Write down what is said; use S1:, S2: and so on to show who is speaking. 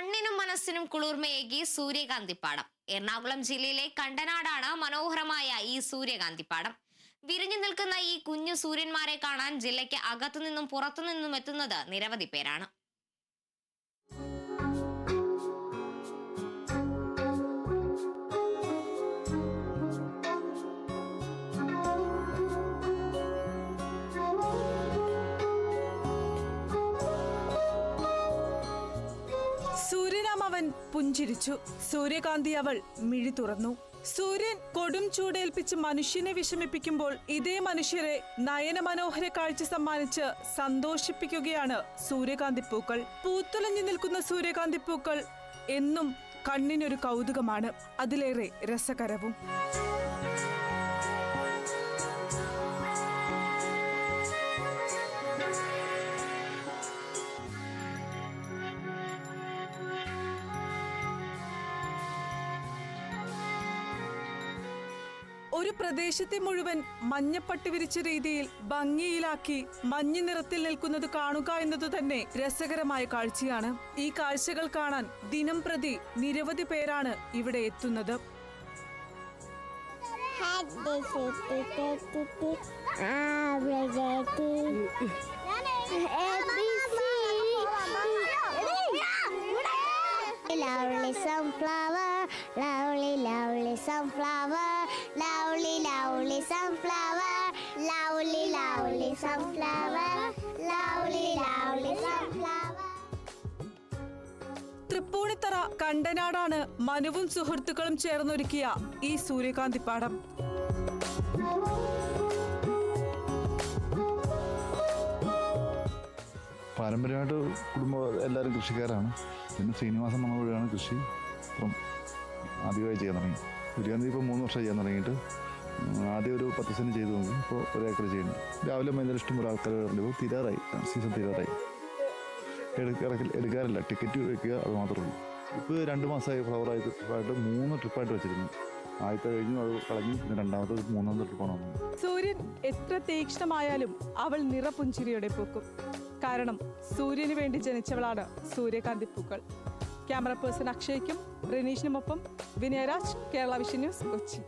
S1: കണ്ണിനും മനസ്സിനും കുളിർമയേകി സൂര്യകാന്തിപ്പാടം. എറണാകുളം ജില്ലയിലെ കണ്ടനാടാണ് മനോഹരമായ ഈ സൂര്യകാന്തിപ്പാടം. വിരിഞ്ഞു നിൽക്കുന്ന ഈ കുഞ്ഞു സൂര്യന്മാരെ കാണാൻ ജില്ലയ്ക്ക് അകത്തുനിന്നും പുറത്തുനിന്നും എത്തുന്നത് നിരവധി പേരാണ്.
S2: പുഞ്ചിരിച്ചു. സൂര്യകാന്തി അവൾ മിഴി തുറന്നു. സൂര്യൻ കൊടും ചൂടേൽപ്പിച്ച് മനുഷ്യനെ വിഷമിപ്പിക്കുമ്പോൾ ഇതേ മനുഷ്യരെ നയനമനോഹര കാഴ്ച സമ്മാനിച്ച് സന്തോഷിപ്പിക്കുകയാണ് സൂര്യകാന്തി പൂക്കൾ പൂത്തുലഞ്ഞു നിൽക്കുന്ന സൂര്യകാന്തി പൂക്കൾ എന്നും കണ്ണിനൊരു കൗതുകമാണ്. അതിലേറെ രസകരവും. ഒരു പ്രദേശത്തെ മുഴുവൻ മഞ്ഞപ്പട്ട് വിരിച്ച രീതിയിൽ ഭംഗിയിലാക്കി മഞ്ഞ നിറത്തിൽ നിൽക്കുന്നത് കാണുക എന്നത് തന്നെ രസകരമായ കാഴ്ചയാണ്. ഈ കാഴ്ചകൾ കാണാൻ ദിനം പ്രതി നിരവധി പേരാണ് ഇവിടെ എത്തുന്നത്.
S3: Lovely sunflower, lovely, lovely sunflower, lovely, lovely sunflower, lovely, lovely sunflower, lovely, lovely sunflower.
S2: Tripunithura കണ്ടനാടാണ് മനുവും സുഹൃത്തുക്കളും ചേർന്നൊരുക്കിയ ഈ സൂര്യകാന്തി പാഠം
S4: പാരമ്പര്യമായിട്ട് കുടുംബം എല്ലാവരും കൃഷിക്കാരാണ് പിന്നെ ശ്രീനിവാസൻ വന്ന വീടാണ് കൃഷി ഇപ്പം ആദ്യമായി ചെയ്യാൻ തുടങ്ങി സൂര്യകാന്തി ഇപ്പോൾ മൂന്ന് വർഷം ചെയ്യാൻ തുടങ്ങിയിട്ട് ആദ്യം ഒരു പത്ത് സെന്റ് ചെയ്തു നോക്കി. ഇപ്പോൾ ഒരു ഏക്കർ ചെയ്യുന്നു. രാവിലെ ഭയങ്കര ഇഷ്ടം പോലെ ആൾക്കാർ ഇപ്പോൾ തീരാറായി. സീസൺ തീരാറായി. ഇറക്കി- എടുക്കാറില്ല. ടിക്കറ്റ് വെക്കുക അത് മാത്രമേ ഉള്ളൂ. ഇപ്പോൾ രണ്ട് മാസമായി ഫ്ലവറായി ട്രിപ്പായിട്ട് മൂന്ന് ട്രിപ്പായിട്ട് വെച്ചിരുന്നു. ആദ്യത്തെ കഴിഞ്ഞു അത് കളഞ്ഞു. പിന്നെ രണ്ടാമത്തെ മൂന്നാമത്തെ ട്രിപ്പാണ്
S2: സൂര്യൻ എത്ര തീക്ഷ്ണമായാലും അവൾ നിറപുഞ്ചിരിയോടെ പൂക്കും. കാരണം സൂര്യന് വേണ്ടി ജനിച്ചവളാണ് സൂര്യകാന്തി പൂക്കൾ. ക്യാമറ പേഴ്സൺ അക്ഷയ്ക്കും റിനീഷിനുമൊപ്പം വിനയരാജ് കേരള വിഷൻ ന്യൂസ് കൊച്ചി.